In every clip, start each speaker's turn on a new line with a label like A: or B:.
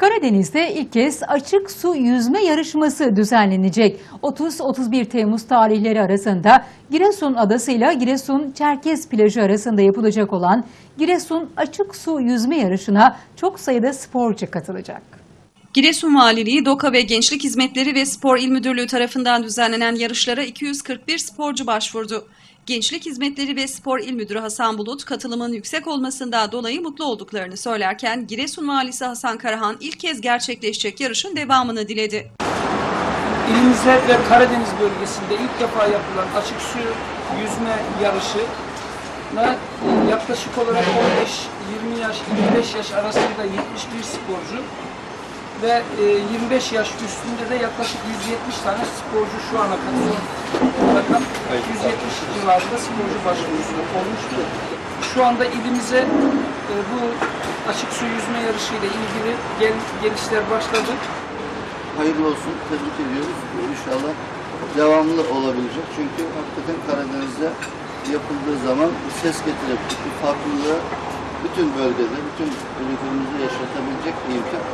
A: Karadeniz'de ilk kez açık su yüzme yarışması düzenlenecek. 30-31 Temmuz tarihleri arasında Giresun Adası ile Giresun Çerkez plajı arasında yapılacak olan Giresun Açık Su Yüzme Yarışı'na çok sayıda sporcu katılacak.
B: Giresun Valiliği, DOKA ve Gençlik Hizmetleri ve Spor İl Müdürlüğü tarafından düzenlenen yarışlara 241 sporcu başvurdu. Gençlik Hizmetleri ve Spor İl Müdürü Hasan Bulut, katılımın yüksek olmasından dolayı mutlu olduklarını söylerken, Giresun Valisi Hasan Karahan ilk kez gerçekleşecek yarışın devamını diledi.
C: İlimizde ve Karadeniz bölgesinde ilk defa yapılan açık su yüzme yarışı yaklaşık olarak 15-20 yaş, 25 yaş arasında 71 sporcu ve e, 25 yaş üstünde de yaklaşık 170 tane sporcu şu ana kadar rakam 170 civarında sporcu başvurusu olmuştu. Şu anda ilimize e, bu açık su yüzme yarışı ile ilgili gel, gelişler başladı.
D: hayırlı olsun. Tebrik ediyoruz. İnşallah devamlı olabilecek. Çünkü hakikaten Karadeniz'de yapıldığı zaman ses bir farklılığı bütün bölgede, bütün ülkemizde yaşatabilecek bir imkan.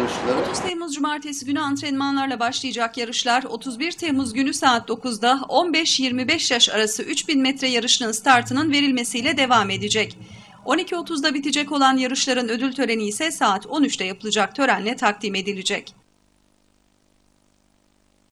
D: Yarışları.
B: 30 Temmuz Cumartesi günü antrenmanlarla başlayacak yarışlar 31 Temmuz günü saat 9'da 15-25 yaş arası 3000 metre yarışının startının verilmesiyle devam edecek. 12.30'da bitecek olan yarışların ödül töreni ise saat 13'te yapılacak törenle takdim edilecek.